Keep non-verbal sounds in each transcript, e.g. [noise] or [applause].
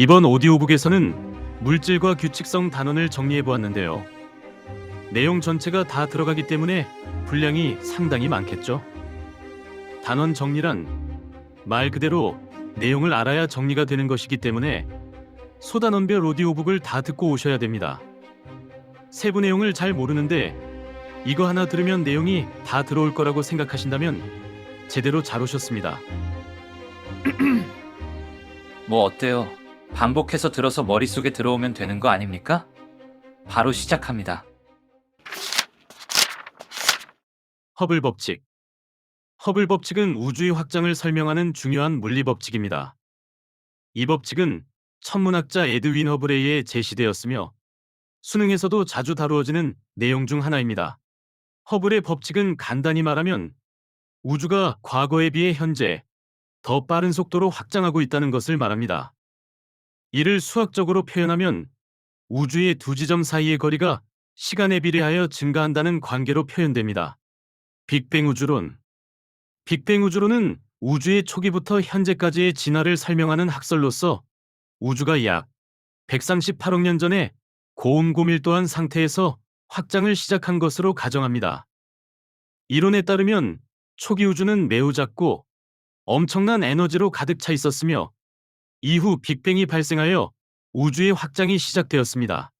이번 오디오북에서는 물질과 규칙성 단원을 정리해 보았는데요. 내용 전체가 다 들어가기 때문에 분량이 상당히 많겠죠. 단원 정리란 말 그대로 내용을 알아야 정리가 되는 것이기 때문에 소단원별 오디오북을 다 듣고 오셔야 됩니다. 세부 내용을 잘 모르는데 이거 하나 들으면 내용이 다 들어올 거라고 생각하신다면 제대로 잘 오셨습니다. [clears throat] 뭐 어때요? 반복해서 들어서 머릿속에 들어오면 되는 거 아닙니까? 바로 시작합니다. 허블 법칙. 허블 법칙은 우주의 확장을 설명하는 중요한 물리 법칙입니다. 이 법칙은 천문학자 에드윈 허블에 의해 제시되었으며 수능에서도 자주 다루어지는 내용 중 하나입니다. 허블의 법칙은 간단히 말하면 우주가 과거에 비해 현재 더 빠른 속도로 확장하고 있다는 것을 말합니다. 이를 수학적으로 표현하면 우주의 두 지점 사이의 거리가 시간에 비례하여 증가한다는 관계로 표현됩니다. 빅뱅 우주론 빅뱅 우주론은 우주의 초기부터 현재까지의 진화를 설명하는 학설로서 우주가 약 138억 년 전에 고온고밀도한 상태에서 확장을 시작한 것으로 가정합니다. 이론에 따르면 초기 우주는 매우 작고 엄청난 에너지로 가득 차 있었으며 이후 빅뱅이 발생하여 우주의 확장이 시작되었습니다.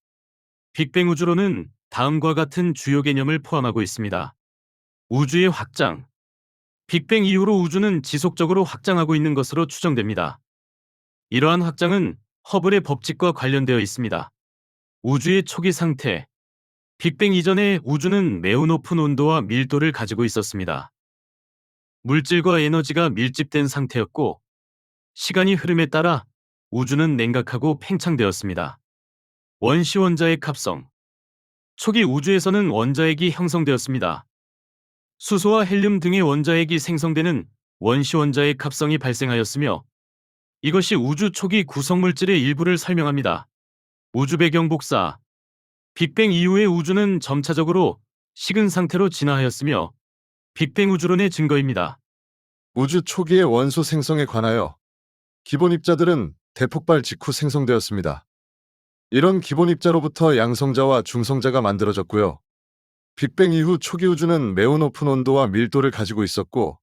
빅뱅 우주론은 다음과 같은 주요 개념을 포함하고 있습니다. 우주의 확장. 빅뱅 이후로 우주는 지속적으로 확장하고 있는 것으로 추정됩니다. 이러한 확장은 허블의 법칙과 관련되어 있습니다. 우주의 초기 상태. 빅뱅 이전에 우주는 매우 높은 온도와 밀도를 가지고 있었습니다. 물질과 에너지가 밀집된 상태였고, 시간이 흐름에 따라 우주는 냉각하고 팽창되었습니다. 원시 원자핵 합성. 초기 우주에서는 원자핵이 형성되었습니다. 수소와 헬륨 등의 원자핵이 생성되는 원시 원자핵 합성이 발생하였으며 이것이 우주 초기 구성물질의 일부를 설명합니다. 우주 배경 복사 빅뱅 이후의 우주는 점차적으로 식은 상태로 진화하였으며 빅뱅 우주론의 증거입니다. 우주 초기의 원소 생성에 관하여 기본 입자들은 대폭발 직후 생성되었습니다. 이런 기본 입자로부터 양성자와 중성자가 만들어졌고요. 빅뱅 이후 초기 우주는 매우 높은 온도와 밀도를 가지고 있었고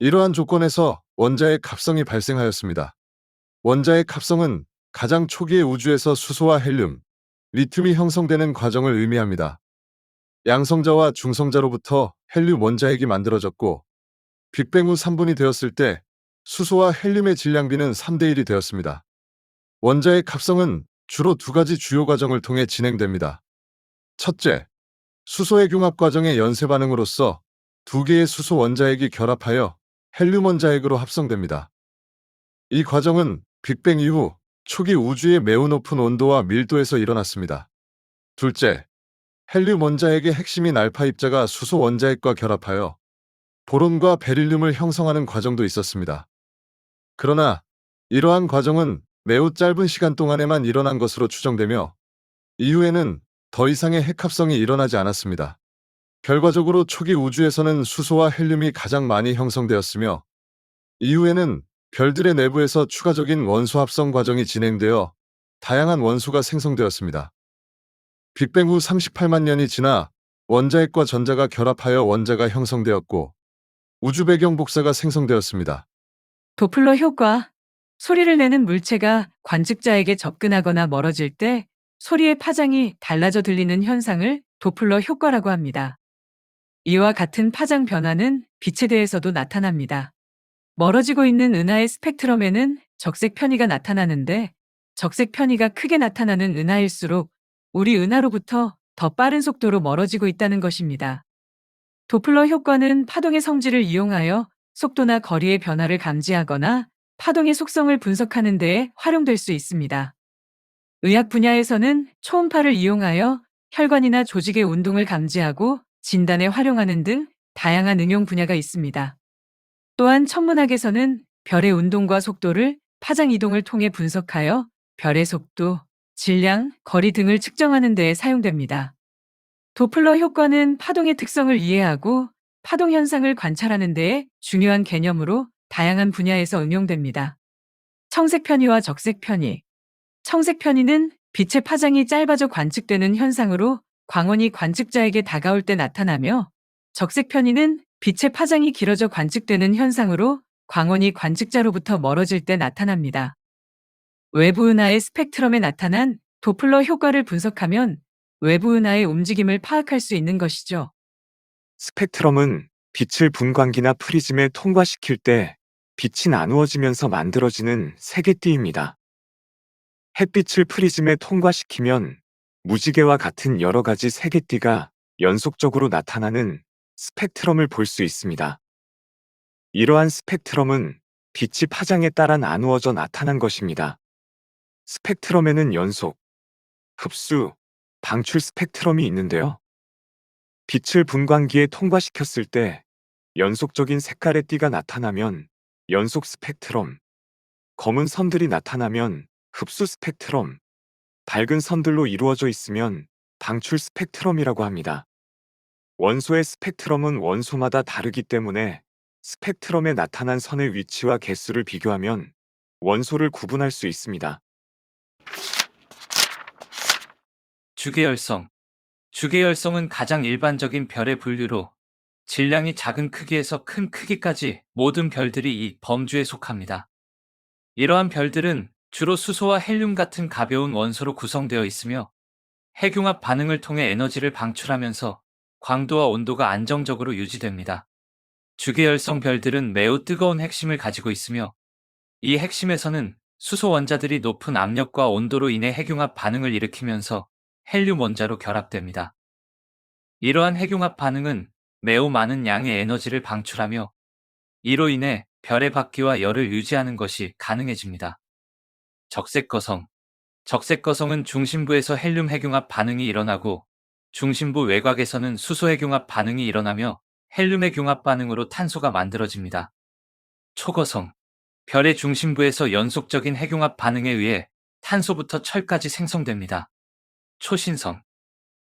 이러한 조건에서 원자의 합성이 발생하였습니다. 원자의 합성은 가장 초기의 우주에서 수소와 헬륨, 리튬이 형성되는 과정을 의미합니다. 양성자와 중성자로부터 헬륨 원자핵이 만들어졌고 빅뱅 후 3분이 되었을 때 수소와 헬륨의 질량비는 3대 1이 되었습니다. 원자의 합성은 주로 두 가지 주요 과정을 통해 진행됩니다. 첫째, 수소의 융합 과정의 연쇄 반응으로서 두 개의 수소 원자핵이 결합하여 헬륨 원자핵으로 합성됩니다. 이 과정은 빅뱅 이후 초기 우주의 매우 높은 온도와 밀도에서 일어났습니다. 둘째, 헬륨 원자핵의 핵심인 알파 입자가 수소 원자핵과 결합하여 보론과 베릴륨을 형성하는 과정도 있었습니다. 그러나 이러한 과정은 매우 짧은 시간 동안에만 일어난 것으로 추정되며 이후에는 더 이상의 핵합성이 일어나지 않았습니다. 결과적으로 초기 우주에서는 수소와 헬륨이 가장 많이 형성되었으며 이후에는 별들의 내부에서 추가적인 원소 합성 과정이 진행되어 다양한 원소가 생성되었습니다. 빅뱅 후 38만 년이 지나 원자핵과 전자가 결합하여 원자가 형성되었고 우주 배경 복사가 생성되었습니다. 도플러 효과. 소리를 내는 물체가 관측자에게 접근하거나 멀어질 때 소리의 파장이 달라져 들리는 현상을 도플러 효과라고 합니다. 이와 같은 파장 변화는 빛에 대해서도 나타납니다. 멀어지고 있는 은하의 스펙트럼에는 적색 편의가 나타나는데 적색 편의가 크게 나타나는 은하일수록 우리 은하로부터 더 빠른 속도로 멀어지고 있다는 것입니다. 도플러 효과는 파동의 성질을 이용하여 속도나 거리의 변화를 감지하거나 파동의 속성을 분석하는 데에 활용될 수 있습니다. 의학 분야에서는 초음파를 이용하여 혈관이나 조직의 운동을 감지하고 진단에 활용하는 등 다양한 응용 분야가 있습니다. 또한 천문학에서는 별의 운동과 속도를 파장 이동을 통해 분석하여 별의 속도, 질량, 거리 등을 측정하는 데에 사용됩니다. 도플러 효과는 파동의 특성을 이해하고 파동 현상을 관찰하는 데에 중요한 개념으로 다양한 분야에서 응용됩니다. 청색 편의와 적색 편의, 청색 편의는 빛의 파장이 짧아져 관측되는 현상으로 광원이 관측자에게 다가올 때 나타나며 적색 편의는 빛의 파장이 길어져 관측되는 현상으로 광원이 관측자로부터 멀어질 때 나타납니다. 외부 은하의 스펙트럼에 나타난 도플러 효과를 분석하면 외부 은하의 움직임을 파악할 수 있는 것이죠. 스펙트럼은 빛을 분광기나 프리즘에 통과시킬 때 빛이 나누어지면서 만들어지는 세계띠입니다. 햇빛을 프리즘에 통과시키면 무지개와 같은 여러 가지 세계띠가 연속적으로 나타나는 스펙트럼을 볼 수 있습니다. 이러한 스펙트럼은 빛이 파장에 따라 나누어져 나타난 것입니다. 스펙트럼에는 연속, 흡수, 방출 스펙트럼이 있는데요. 빛을 분광기에 통과시켰을 때 연속적인 색깔의 띠가 나타나면 연속 스펙트럼, 검은 선들이 나타나면 흡수 스펙트럼, 밝은 선들로 이루어져 있으면 방출 스펙트럼이라고 합니다. 원소의 스펙트럼은 원소마다 다르기 때문에 스펙트럼에 나타난 선의 위치와 개수를 비교하면 원소를 구분할 수 있습니다. 주계열성. 주계열성은 가장 일반적인 별의 분류로 질량이 작은 크기에서 큰 크기까지 모든 별들이 이 범주에 속합니다. 이러한 별들은 주로 수소와 헬륨 같은 가벼운 원소로 구성되어 있으며 핵융합 반응을 통해 에너지를 방출하면서 광도와 온도가 안정적으로 유지됩니다. 주계열성 별들은 매우 뜨거운 핵심을 가지고 있으며 이 핵심에서는 수소 원자들이 높은 압력과 온도로 인해 핵융합 반응을 일으키면서 헬륨 원자로 결합됩니다. 이러한 핵융합 반응은 매우 많은 양의 에너지를 방출하며 이로 인해 별의 바퀴와 열을 유지하는 것이 가능해집니다. 적색거성 적색거성은 중심부에서 헬륨 핵융합 반응이 일어나고 중심부 외곽에서는 수소 핵융합 반응이 일어나며 헬륨 핵융합 반응으로 탄소가 만들어집니다. 초거성 별의 중심부에서 연속적인 핵융합 반응에 의해 탄소부터 철까지 생성됩니다. 초신성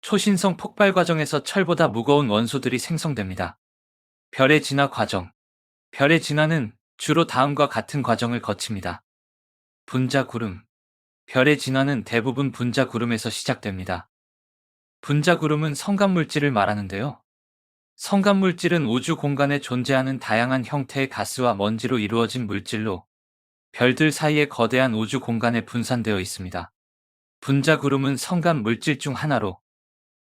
초신성 폭발 과정에서 철보다 무거운 원소들이 생성됩니다. 별의 진화 과정 별의 진화는 주로 다음과 같은 과정을 거칩니다. 분자 구름 별의 진화는 대부분 분자 구름에서 시작됩니다. 분자 구름은 성간 물질을 말하는데요. 성간 물질은 우주 공간에 존재하는 다양한 형태의 가스와 먼지로 이루어진 물질로 별들 사이의 거대한 우주 공간에 분산되어 있습니다. 분자 구름은 성간 물질 중 하나로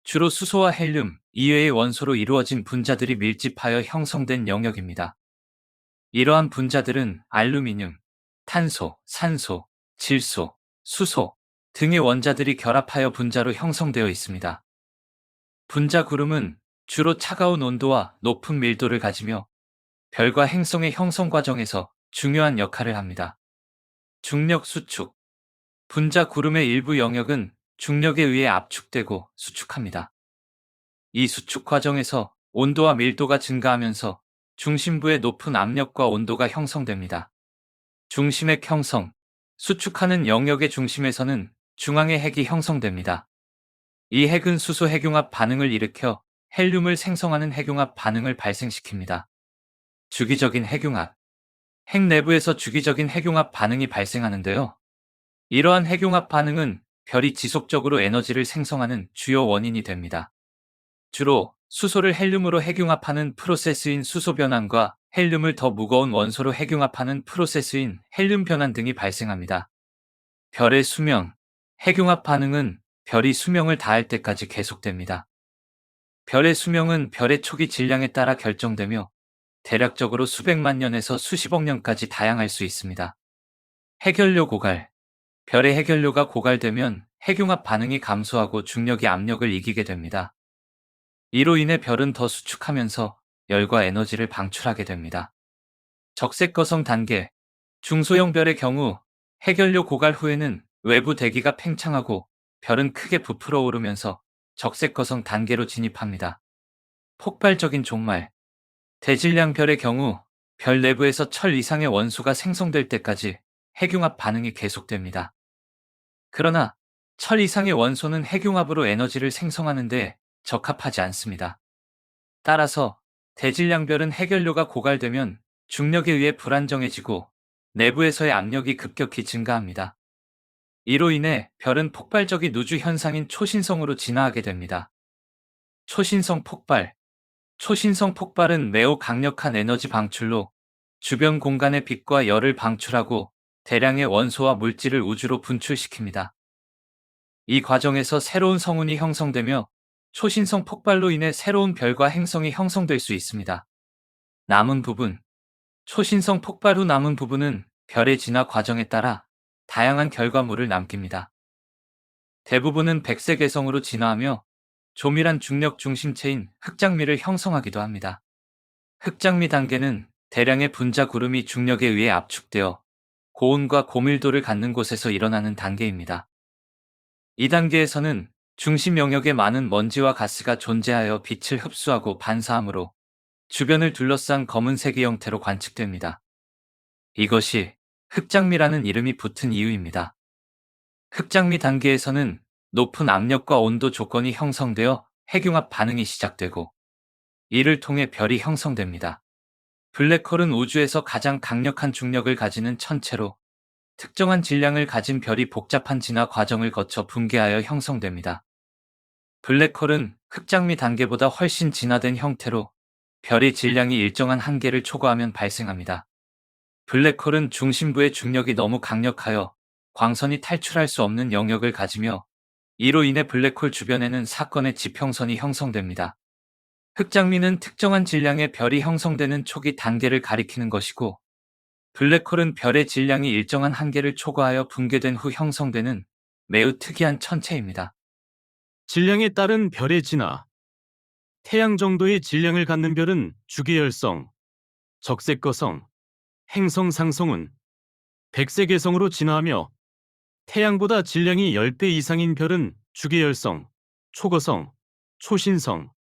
주로 수소와 헬륨 이외의 원소로 이루어진 분자들이 밀집하여 형성된 영역입니다. 이러한 분자들은 알루미늄, 탄소, 산소, 질소, 수소 등의 원자들이 결합하여 분자로 형성되어 있습니다. 분자 구름은 주로 차가운 온도와 높은 밀도를 가지며 별과 행성의 형성 과정에서 중요한 역할을 합니다. 중력 수축 분자 구름의 일부 영역은 중력에 의해 압축되고 수축합니다. 이 수축 과정에서 온도와 밀도가 증가하면서 중심부의 높은 압력과 온도가 형성됩니다. 중심핵 형성 수축하는 영역의 중심에서는 중앙의 핵이 형성됩니다. 이 핵은 수소 핵융합 반응을 일으켜 헬륨을 생성하는 핵융합 반응을 발생시킵니다. 주기적인 핵융합 핵 내부에서 주기적인 핵융합 반응이 발생하는데요. 이러한 핵융합 반응은 별이 지속적으로 에너지를 생성하는 주요 원인이 됩니다. 주로 수소를 헬륨으로 핵융합하는 프로세스인 수소 변환과 헬륨을 더 무거운 원소로 핵융합하는 프로세스인 헬륨 변환 등이 발생합니다. 별의 수명 핵융합 반응은 별이 수명을 다할 때까지 계속됩니다. 별의 수명은 별의 초기 질량에 따라 결정되며 대략적으로 수백만 년에서 수십억 년까지 다양할 수 있습니다. 해결료 고갈 별의 해결료가 고갈되면 핵융합 반응이 감소하고 중력이 압력을 이기게 됩니다. 이로 인해 별은 더 수축하면서 열과 에너지를 방출하게 됩니다. 적색거성 단계 중소형 별의 경우 해결료 고갈 후에는 외부 대기가 팽창하고 별은 크게 부풀어 오르면서 적색거성 단계로 진입합니다. 폭발적인 종말 대질량 별의 경우 별 내부에서 철 이상의 원소가 생성될 때까지 핵융합 반응이 계속됩니다. 그러나 철 이상의 원소는 핵융합으로 에너지를 생성하는 데 적합하지 않습니다. 따라서 대질량별은 해결료가 고갈되면 중력에 의해 불안정해지고 내부에서의 압력이 급격히 증가합니다. 이로 인해 별은 폭발적인 우주 현상인 초신성으로 진화하게 됩니다. 초신성 폭발. 초신성 폭발은 매우 강력한 에너지 방출로 주변 공간의 빛과 열을 방출하고 대량의 원소와 물질을 우주로 분출시킵니다. 이 과정에서 새로운 성운이 형성되며 초신성 폭발로 인해 새로운 별과 행성이 형성될 수 있습니다. 남은 부분. 초신성 폭발 후 남은 부분은 별의 진화 과정에 따라 다양한 결과물을 남깁니다. 대부분은 백색 개성으로 진화하며 조밀한 중력 중심체인 흑장미를 형성하기도 합니다. 흑장미 단계는 대량의 분자 구름이 중력에 의해 압축되어 고온과 고밀도를 갖는 곳에서 일어나는 단계입니다. 이 단계에서는 중심 영역에 많은 먼지와 가스가 존재하여 빛을 흡수하고 반사하므로 주변을 둘러싼 검은색의 형태로 관측됩니다. 이것이 흑장미라는 이름이 붙은 이유입니다. 흑장미 단계에서는 높은 압력과 온도 조건이 형성되어 핵융합 반응이 시작되고 이를 통해 별이 형성됩니다. 블랙홀은 우주에서 가장 강력한 중력을 가지는 천체로 특정한 질량을 가진 별이 복잡한 진화 과정을 거쳐 붕괴하여 형성됩니다. 블랙홀은 흑장미 단계보다 훨씬 진화된 형태로 별의 질량이 일정한 한계를 초과하면 발생합니다. 블랙홀은 중심부의 중력이 너무 강력하여 광선이 탈출할 수 없는 영역을 가지며 이로 인해 블랙홀 주변에는 사건의 지평선이 형성됩니다. 흑장미는 특정한 질량의 별이 형성되는 초기 단계를 가리키는 것이고 블랙홀은 별의 질량이 일정한 한계를 초과하여 붕괴된 후 형성되는 매우 특이한 천체입니다. 질량에 따른 별의 진화. 태양 정도의 질량을 갖는 별은 주계열성, 적색거성, 행성 상성운, 백색외성으로 진화하며 태양보다 질량이 10배 이상인 별은 주계열성, 초거성, 초신성,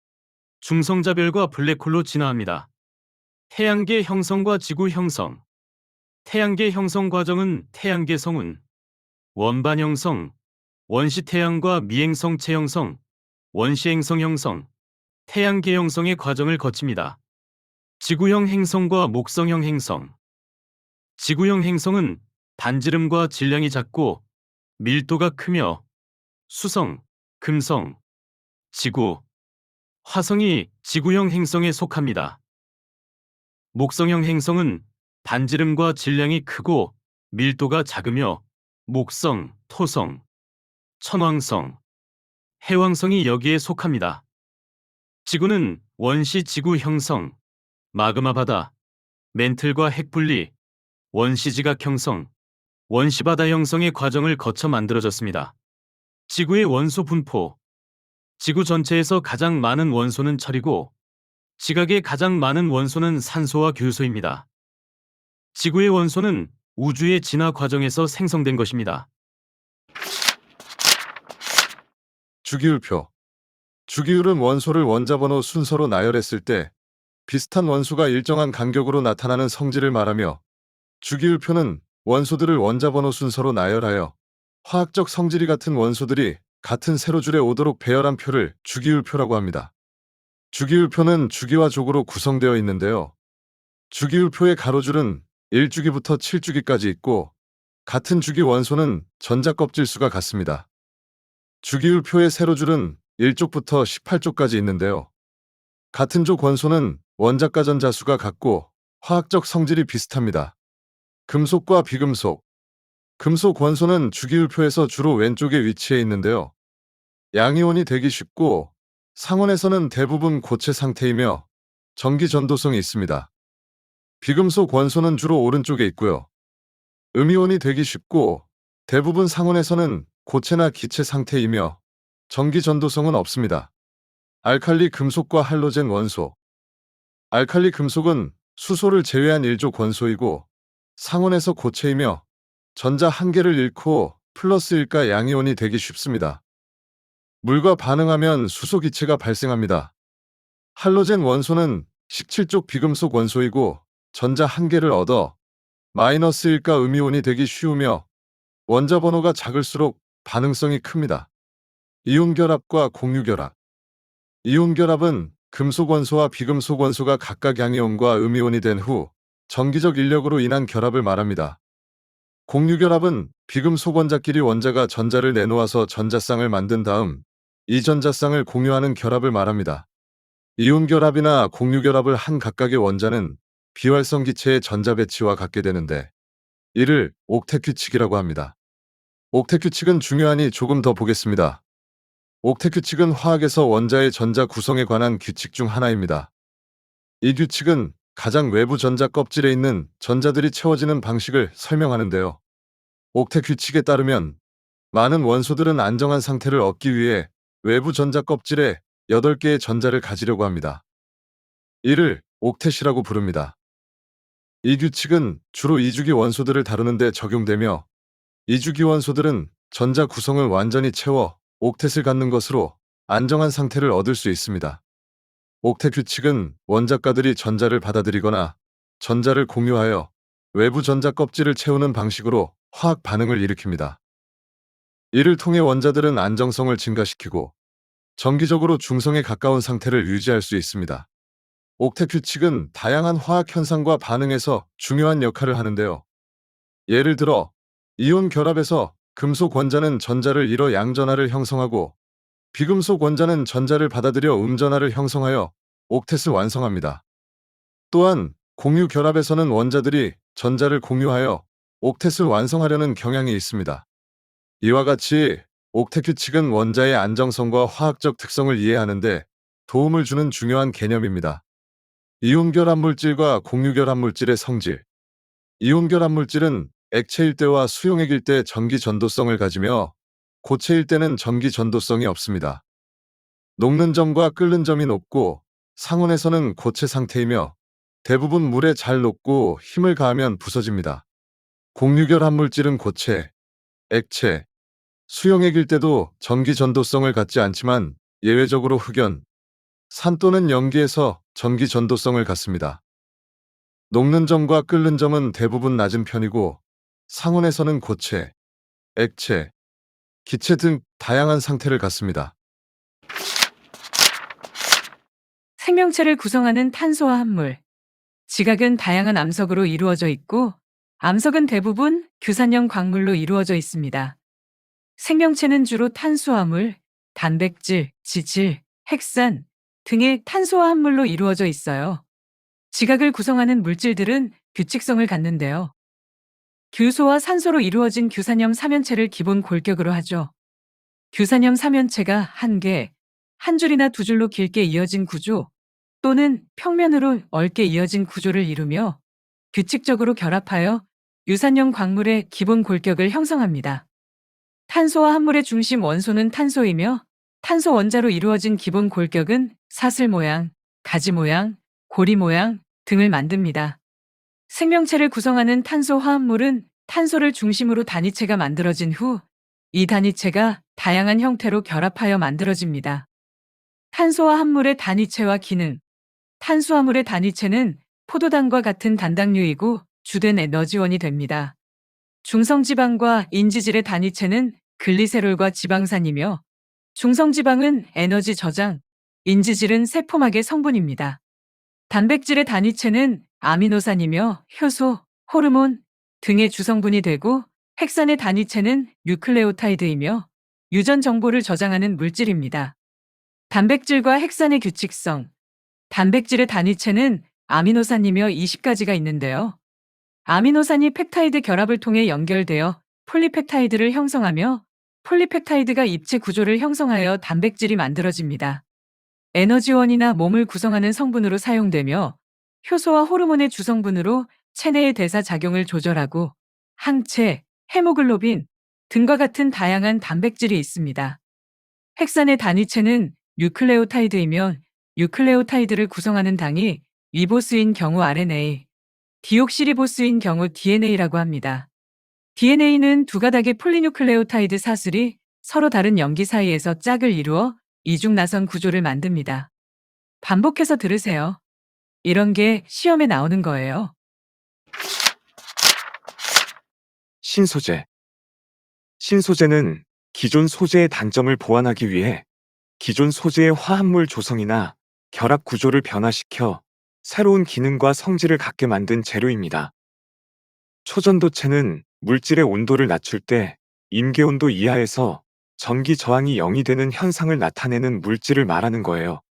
중성자별과 블랙홀로 진화합니다. 태양계 형성과 지구 형성 태양계 형성 과정은 태양계 성운, 원반 형성, 원시 태양과 미행성 체 형성, 원시 행성 형성, 태양계 형성의 과정을 거칩니다. 지구형 행성과 목성형 행성 지구형 행성은 반지름과 질량이 작고 밀도가 크며 수성, 금성, 지구, 화성이 지구형 행성에 속합니다. 목성형 행성은 반지름과 질량이 크고 밀도가 작으며 목성, 토성, 천왕성, 해왕성이 여기에 속합니다. 지구는 원시 지구 형성, 마그마 바다, 멘틀과 핵 분리, 원시 지각 형성, 원시 바다 형성의 과정을 거쳐 만들어졌습니다. 지구의 원소 분포 지구 전체에서 가장 많은 원소는 철이고 지각의 가장 많은 원소는 산소와 규소입니다. 지구의 원소는 우주의 진화 과정에서 생성된 것입니다. 주기율표. 주기율은 원소를 원자번호 순서로 나열했을 때 비슷한 원소가 일정한 간격으로 나타나는 성질을 말하며 주기율표는 원소들을 원자번호 순서로 나열하여 화학적 성질이 같은 원소들이 같은 세로줄에 오도록 배열한 표를 주기율표라고 합니다. 주기율표는 주기와 족으로 구성되어 있는데요. 주기율표의 가로줄은 1주기부터 7주기까지 있고 같은 주기 원소는 전자껍질 수가 같습니다. 주기율표의 세로줄은 1쪽부터 18쪽까지 있는데요. 같은 족 원소는 원자가 전자 수가 같고 화학적 성질이 비슷합니다. 금속과 비금속. 금속 원소는 주기율표에서 주로 왼쪽에 위치해 있는데요. 양이온이 되기 쉽고 상온에서는 대부분 고체 상태이며 전기 전도성이 있습니다. 비금속 원소는 주로 오른쪽에 있고요. 음이온이 되기 쉽고 대부분 상온에서는 고체나 기체 상태이며 전기 전도성은 없습니다. 알칼리 금속과 할로젠 원소. 알칼리 금속은 수소를 제외한 1족 원소이고 상온에서 고체이며 전자 한 개를 잃고 플러스 1가 양이온이 되기 쉽습니다. 물과 반응하면 수소 기체가 발생합니다. 할로젠 원소는 17족 비금속 원소이고 전자 한 개를 얻어 마이너스 1가 음이온이 되기 쉬우며 원자 번호가 작을수록 반응성이 큽니다. 이온 결합과 공유 결합. 이온 결합은 금속 원소와 비금속 원소가 각각 양이온과 음이온이 된후 전기적 인력으로 인한 결합을 말합니다. 공유결합은 비금속 원자끼리 원자가 전자를 내놓아서 전자쌍을 만든 다음 이 전자쌍을 공유하는 결합을 말합니다. 이온결합이나 공유결합을 한 각각의 원자는 비활성 기체의 전자 배치와 같게 되는데 이를 옥텟 규칙이라고 합니다. 옥텟 규칙은 중요하니 조금 더 보겠습니다. 옥텟 규칙은 화학에서 원자의 전자 구성에 관한 규칙 중 하나입니다. 이 규칙은 가장 외부 전자 껍질에 있는 전자들이 채워지는 방식을 설명하는데요. 옥텟 규칙에 따르면 많은 원소들은 안정한 상태를 얻기 위해 외부 전자 껍질에 8개의 전자를 가지려고 합니다. 이를 옥텟이라고 부릅니다. 이 규칙은 주로 이주기 원소들을 다루는데 적용되며 이주기 원소들은 전자 구성을 완전히 채워 옥텟을 갖는 것으로 안정한 상태를 얻을 수 있습니다. 옥텟 규칙은 원자가들이 전자를 받아들이거나 전자를 공유하여 외부 전자 껍질을 채우는 방식으로 화학 반응을 일으킵니다. 이를 통해 원자들은 안정성을 증가시키고 정기적으로 중성에 가까운 상태를 유지할 수 있습니다. 옥텟 규칙은 다양한 화학 현상과 반응에서 중요한 역할을 하는데요. 예를 들어 이온 결합에서 금속 원자는 전자를 잃어 양전하를 형성하고 비금속 원자는 전자를 받아들여 음전하를 형성하여 옥텟을 완성합니다. 또한 공유 결합에서는 원자들이 전자를 공유하여 옥텟을 완성하려는 경향이 있습니다. 이와 같이 옥텟 규칙은 원자의 안정성과 화학적 특성을 이해하는데 도움을 주는 중요한 개념입니다. 이온 결합 물질과 공유 결합 물질의 성질. 이온 결합 물질은 액체일 때와 수용액일 때 전기 전도성을 가지며 고체일 때는 전기 전도성이 없습니다. 녹는 점과 끓는 점이 높고 상온에서는 고체 상태이며 대부분 물에 잘 녹고 힘을 가하면 부서집니다. 공유결합 물질은 고체, 액체, 수용액일 때도 전기 전도성을 갖지 않지만 예외적으로 흑연, 산 또는 염기에서 전기 전도성을 갖습니다. 녹는 점과 끓는 점은 대부분 낮은 편이고 상온에서는 고체, 액체, 기체 등 다양한 상태를 갖습니다. 생명체를 구성하는 탄소와 합물. 지각은 다양한 암석으로 이루어져 있고 암석은 대부분 규산형 광물로 이루어져 있습니다. 생명체는 주로 탄수화물, 단백질, 지질, 핵산 등의 탄소와 합물로 이루어져 있어요. 지각을 구성하는 물질들은 규칙성을 갖는데요. 규소와 산소로 이루어진 규산염 삼연체를 기본 골격으로 하죠. 규산염 삼연체가 한 개, 한 줄이나 두 줄로 길게 이어진 구조 또는 평면으로 얽게 이어진 구조를 이루며 규칙적으로 결합하여 유산형 광물의 기본 골격을 형성합니다. 탄소와 합물의 중심 원소는 탄소이며 탄소 원자로 이루어진 기본 골격은 사슬 모양, 가지 모양, 고리 모양 등을 만듭니다. 생명체를 구성하는 탄소 화합물은 탄소를 중심으로 단위체가 만들어진 후 이 단위체가 다양한 형태로 결합하여 만들어집니다. 탄소와 합물의 단위체와 기능 탄수화물의 단위체는 포도당과 같은 단당류이고 주된 에너지원이 됩니다. 중성지방과 인지질의 단위체는 글리세롤과 지방산이며 중성지방은 에너지 저장, 인지질은 세포막의 성분입니다. 단백질의 단위체는 아미노산이며 효소, 호르몬 등의 주성분이 되고 핵산의 단위체는 뉴클레오타이드이며 유전 정보를 저장하는 물질입니다. 단백질과 핵산의 규칙성 단백질의 단위체는 아미노산이며 20가지가 있는데요. 아미노산이 펩타이드 결합을 통해 연결되어 폴리펩타이드를 형성하며 폴리펩타이드가 입체 구조를 형성하여 단백질이 만들어집니다. 에너지원이나 몸을 구성하는 성분으로 사용되며 효소와 호르몬의 주성분으로 체내의 대사 작용을 조절하고 항체, 헤모글로빈 등과 같은 다양한 단백질이 있습니다. 핵산의 단위체는 뉴클레오타이드이며 유클레오타이드를 구성하는 당이 리보스인 경우 RNA, 디옥시리보스인 경우 DNA라고 합니다. DNA는 두 가닥의 폴리뉴클레오타이드 사슬이 서로 다른 염기 사이에서 짝을 이루어 이중 나선 구조를 만듭니다. 반복해서 들으세요. 이런 게 시험에 나오는 거예요. 신소재. 신소재는 기존 소재의 단점을 보완하기 위해 기존 소재의 화합물 조성이나 결합 구조를 변화시켜 새로운 기능과 성질을 갖게 만든 재료입니다. 초전도체는 물질의 온도를 낮출 때 임계온도 이하에서 전기 저항이 0이 되는 현상을 나타내는 물질을 말하는 거예요.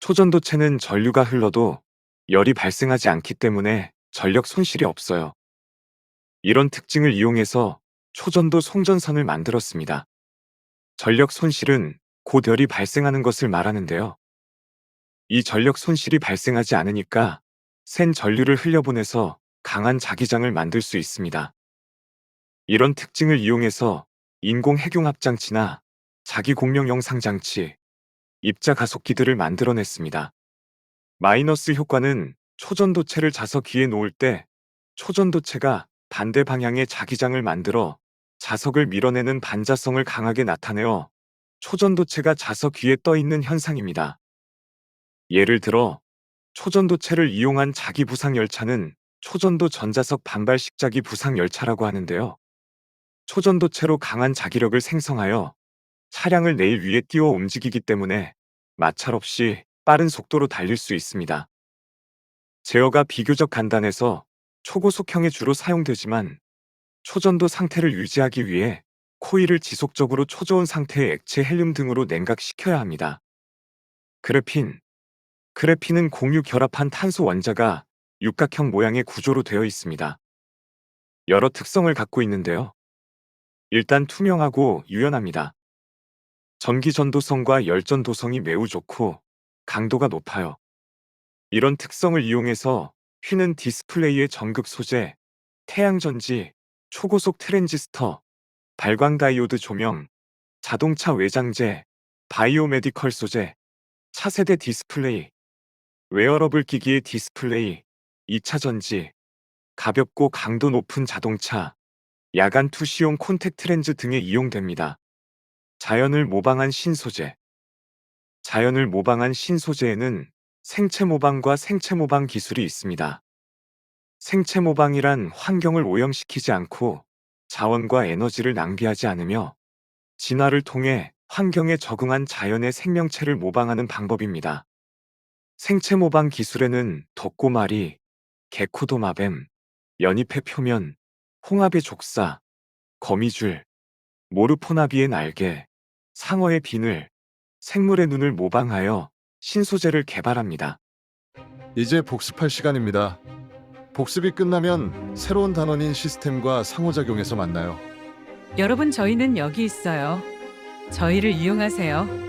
초전도체는 전류가 흘러도 열이 발생하지 않기 때문에 전력 손실이 없어요. 이런 특징을 이용해서 초전도 송전선을 만들었습니다. 전력 손실은 곧 열이 발생하는 것을 말하는데요. 이 전력 손실이 발생하지 않으니까 센 전류를 흘려보내서 강한 자기장을 만들 수 있습니다. 이런 특징을 이용해서 인공 핵융합 장치나 자기 공명 영상 장치, 입자 가속기들을 만들어냈습니다. 마이너스 효과는 초전도체를 자석 위에 놓을 때 초전도체가 반대 방향의 자기장을 만들어 자석을 밀어내는 반자성을 강하게 나타내어 초전도체가 자석 위에 떠 있는 현상입니다. 예를 들어 초전도체를 이용한 자기 부상 열차는 초전도 전자석 반발 식 자기 부상 열차라고 하는데요. 초전도체로 강한 자기력을 생성하여 차량을 내일 위에 띄워 움직이기 때문에 마찰 없이 빠른 속도로 달릴 수 있습니다. 제어가 비교적 간단해서 초고속형에 주로 사용되지만 초전도 상태를 유지하기 위해 코일을 지속적으로 초저온 상태의 액체 헬륨 등으로 냉각시켜야 합니다. 그래핀 그래핀은 공유 결합한 탄소 원자가 육각형 모양의 구조로 되어 있습니다. 여러 특성을 갖고 있는데요. 일단 투명하고 유연합니다. 전기 전도성과 열전 도성이 매우 좋고 강도가 높아요. 이런 특성을 이용해서 휘는 디스플레이의 전극 소재, 태양전지, 초고속 트랜지스터, 발광 다이오드 조명, 자동차 외장재, 바이오메디컬 소재, 차세대 디스플레이, 웨어러블 기기의 디스플레이, 2차 전지, 가볍고 강도 높은 자동차, 야간 투시용 콘택트 렌즈 등에 이용됩니다. 자연을 모방한 신소재 자연을 모방한 신소재에는 생체 모방과 생체 모방 기술이 있습니다. 생체 모방이란 환경을 오염시키지 않고 자원과 에너지를 낭비하지 않으며 진화를 통해 환경에 적응한 자연의 생명체를 모방하는 방법입니다. 생체 모방 기술에는 덕고마리, 개코도마뱀, 연잎의 표면, 홍합의 족사, 거미줄, 모르포나비의 날개, 상어의 비늘, 생물의 눈을 모방하여 신소재를 개발합니다. 이제 복습할 시간입니다. 복습이 끝나면 새로운 단원인 시스템과 상호작용에서 만나요. 여러분 저희는 여기 있어요. 저희를 이용하세요.